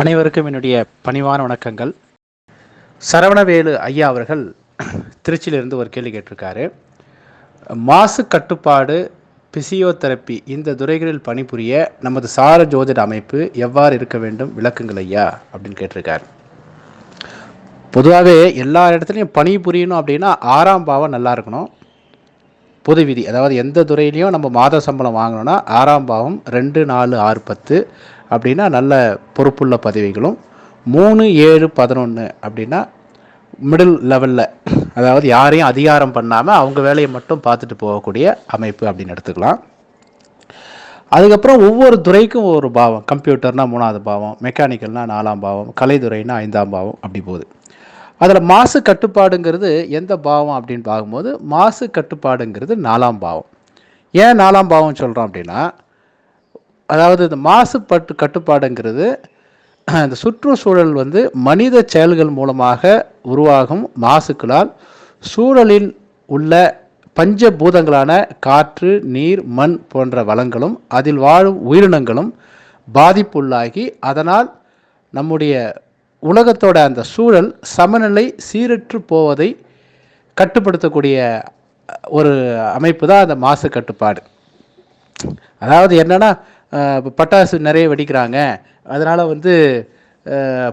அனைவருக்கும் என்னுடைய பணிவான வணக்கங்கள். சரவணவேலு ஐயா அவர்கள் திருச்சியிலிருந்து ஒரு கேள்வி கேட்டிருக்காரு. மாசு கட்டுப்பாடு பிசியோதெரப்பி இந்த துறைகளில் பணிபுரிய நமது சார ஜோதிட அமைப்பு எவ்வாறு இருக்க வேண்டும் விளக்குங்கள் ஐயா அப்படின்னு கேட்டிருக்காரு. பொதுவாகவே எல்லா இடத்துலையும் பணி புரியணும் அப்படின்னா ஆறாம் பாவம் நல்லா இருக்கணும். பொது விதி அதாவது எந்த துறையிலையும் நம்ம மாத சம்பளம் வாங்கணும்னா ஆறாம் பாவம் ரெண்டு நாலு ஆறு பத்து அப்படின்னா நல்ல பொறுப்புள்ள பதவிகளும். மூணு ஏழு பதினொன்று அப்படின்னா மிடில் லெவலில் அதாவது யாரையும் அதிகாரம் பண்ணாமல் அவங்க வேலையை மட்டும் பார்த்துட்டு போகக்கூடிய அமைப்பு அப்படின்னு எடுத்துக்கலாம். அதுக்கப்புறம் ஒவ்வொரு துறைக்கும் ஒரு பாவம். கம்ப்யூட்டர்னால் மூணாவது பாவம் மெக்கானிக்கல்னால் நாலாம் பாவம் கலைத்துறைனா ஐந்தாம் பாவம் அப்படி போகுது. அதில் மாசு கட்டுப்பாடுங்கிறது எந்த பாவம் அப்படின்னு பார்க்கும்போது மாசு கட்டுப்பாடுங்கிறது நாலாம் பாவம். ஏன் நாலாம் பாவம் சொல்கிறோம் அப்படின்னா அதாவது இந்த மாசுபட்டு கட்டுப்பாடுங்கிறது இந்த சுற்றுச்சூழல் வந்து மனித செயல்கள் மூலமாக உருவாகும் மாசுக்களால் சூழலில் உள்ள பஞ்சபூதங்களான காற்று நீர் மண் போன்ற வளங்களும் அதில் வாழும் உயிரினங்களும் பாதிப்புள்ளாகி அதனால் நம்முடைய உலகத்தோட அந்த சூழல் சமநிலை சீரற்று போவதை கட்டுப்படுத்தக்கூடிய ஒரு அமைப்பு தான் அந்த மாசு கட்டுப்பாடு அதாவது என்னென்னா பட்டாசு நிறைய வெடிக்கிறாங்க. அதனால் வந்து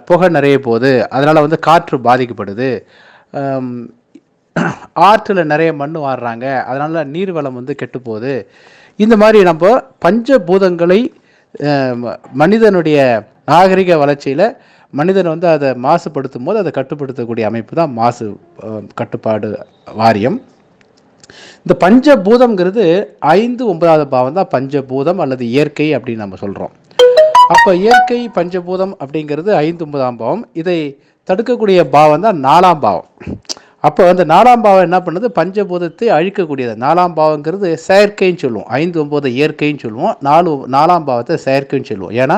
புகை நிறைய போகுது. அதனால் வந்து காற்று பாதிக்கப்படுது. ஆற்றில் நிறைய மண் வாடுறாங்க அதனால் நீர்வளம் வந்து கெட்டு போகுது. இந்த மாதிரி நம்ம பஞ்சபூதங்களை மனிதனுடைய நாகரிக வளர்ச்சியில் மனிதன் வந்து அதை மாசுபடுத்தும் போது அதை கட்டுப்படுத்தக்கூடிய அமைப்பு தான் மாசு கட்டுப்பாடு வாரியம். இந்த பஞ்சபூதம்ங்கிறது ஐந்து ஒன்பதாவது பாவம் தான் பஞ்சபூதம் அல்லது இயற்கை அப்படின்னு நம்ம சொல்கிறோம் அப்போ இயற்கை பஞ்சபூதம் அப்படிங்கிறது ஐந்து ஒன்பதாம் பாவம். இதை தடுக்கக்கூடிய பாவம் தான் நாலாம் பாவம். அப்போ அந்த நாலாம் பாவம் என்ன பண்ணுது? பஞ்சபூதத்தை அழிக்கக்கூடியது. நாலாம் பாவங்கிறது செயற்கைன்னு சொல்லுவோம். ஐந்து ஒம்பது இயற்கைன்னு சொல்லுவோம். நாலு நாலாம் பாவத்தை செயற்கைன்னு சொல்லுவோம். ஏன்னா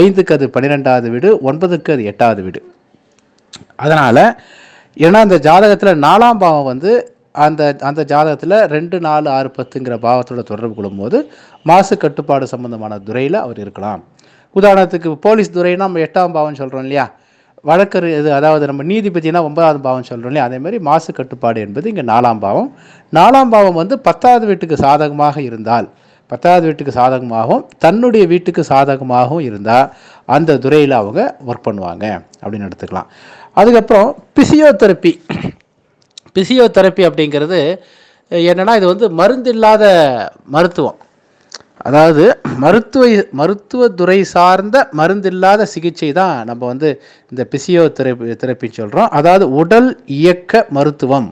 ஐந்துக்கு அது பன்னிரெண்டாவது வீடு ஒன்பதுக்கு அது எட்டாவது வீடு. அதனால் ஏன்னா அந்த ஜாதகத்தில் நாலாம் பாவம் வந்து அந்த அந்த ஜாதகத்தில் ரெண்டு நாலு ஆறு பத்துங்கிற பாவத்தோட தொடர்பு கொள்ளும்போது மாசு கட்டுப்பாடு சம்பந்தமான துறையில் அவர் இருக்கலாம். உதாரணத்துக்கு போலீஸ் துறைனா நம்ம எட்டாம் பாவம் சொல்கிறோம் இல்லையா? வழக்கறி இது அதாவது நம்ம நீதிபதினா ஒன்பதாவது பாவம் சொல்கிறோம் இல்லையா? அதே மாதிரி மாசு கட்டுப்பாடு என்பது இங்கே நாலாம் பாவம். நாலாம் பாவம் வந்து பத்தாவது வீட்டுக்கு சாதகமாக இருந்தால் பத்தாவது வீட்டுக்கு சாதகமாகவும் தன்னுடைய வீட்டுக்கு சாதகமாகவும் இருந்தால் அந்த துறையில் அவங்க ஒர்க் பண்ணுவாங்க அப்படின்னு எடுத்துக்கலாம். அதுக்கப்புறம் பிசியோதெரப்பி பிசியோதெரப்பி அப்படிங்கிறது என்னென்னா இது வந்து மருந்து இல்லாத மருத்துவம். அதாவது மருத்துவ மருத்துவத்துறை சார்ந்த மருந்தில்லாத சிகிச்சை தான் நம்ம வந்து இந்த பிசியோ தெரப்பி தெரப்பின்னு சொல்கிறோம் அதாவது உடல் இயக்க மருத்துவம்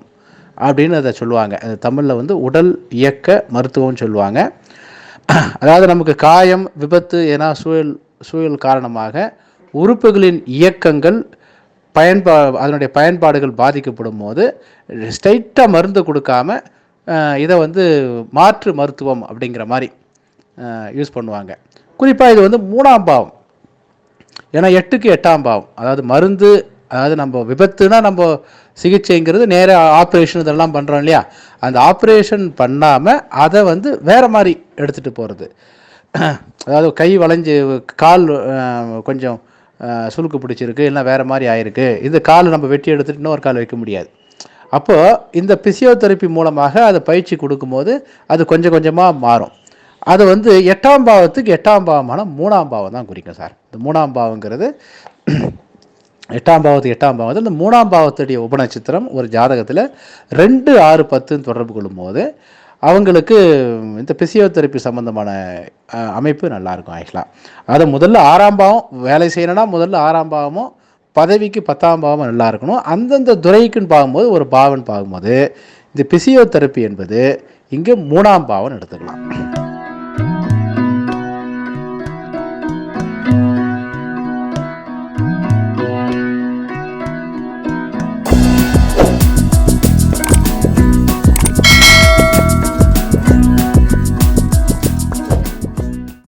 அப்படின்னு அதை சொல்லுவாங்க. அது தமிழில் வந்து உடல் இயக்க மருத்துவம்னு சொல்லுவாங்க. அதாவது நமக்கு காயம் விபத்து ஏன்னா சூழல் சூழல் காரணமாக உறுப்புகளின் இயக்கங்கள் பயன்பா அதனுடைய பயன்பாடுகள் பாதிக்கப்படும் போது ஸ்ட்ரைட்டாக மருந்து கொடுக்காம இதை வந்து மாற்று மருத்துவம் அப்படிங்கிற மாதிரி யூஸ் பண்ணுவாங்க. குறிப்பாக இது வந்து மூணாம் பாவம். ஏன்னா எட்டுக்கு எட்டாம் பாவம். அதாவது மருந்து அதாவது நம்ம விபத்துனா நம்ம சிகிச்சைங்கிறது நேராக ஆப்ரேஷன் இதெல்லாம் பண்ணுறோம் இல்லையா? அந்த ஆப்ரேஷன் பண்ணாமல் அதை வந்து வேறு மாதிரி எடுத்துகிட்டு போகிறது அதாவது கை வளைஞ்சு கால் கொஞ்சம் சுழுக்கு பிடிச்சிருக்கு இல்லை வேறு மாதிரி ஆயிருக்கு. இந்த கால் நம்ம வெட்டி எடுத்துட்டு இன்னொரு கால் வைக்க முடியாது. அப்போது இந்த பிசியோதெரப்பி மூலமாக அதை பயிற்சி கொடுக்கும்போது அது கொஞ்சம் கொஞ்சமாக மாறும். அது வந்து எட்டாம் பாவத்துக்கு எட்டாம் பாவமான மூணாம் பாவம் தான் குறிக்கும் சார். இந்த மூணாம் பாவங்கிறது எட்டாம் பாவத்துக்கு எட்டாம் பாவத்தில் இந்த மூணாம் பாவத்துடைய உபநட்சத்திரம் ஒரு ஜாதகத்தில் ரெண்டு ஆறு பத்துன்னு தொடர்பு கொள்ளும்போது அவங்களுக்கு இந்த பிசியோதெரப்பி சம்மந்தமான அமைப்பு நல்லாயிருக்கும் ஆக்சுவலாக அது முதல்ல ஆறாம் பாவம் வேலை செய்யணும்னா முதல்ல ஆறாம் பாவமும் பதவிக்கு பத்தாம் பாவம் நல்லா இருக்கணும் அந்தந்த துறைக்குன்னு பார்க்கும்போது ஒரு பாவன் பார்க்கும்போது இந்த பிசியோதெரப்பி என்பது இங்கே மூணாம் பாவம் எடுத்துக்கலாம்.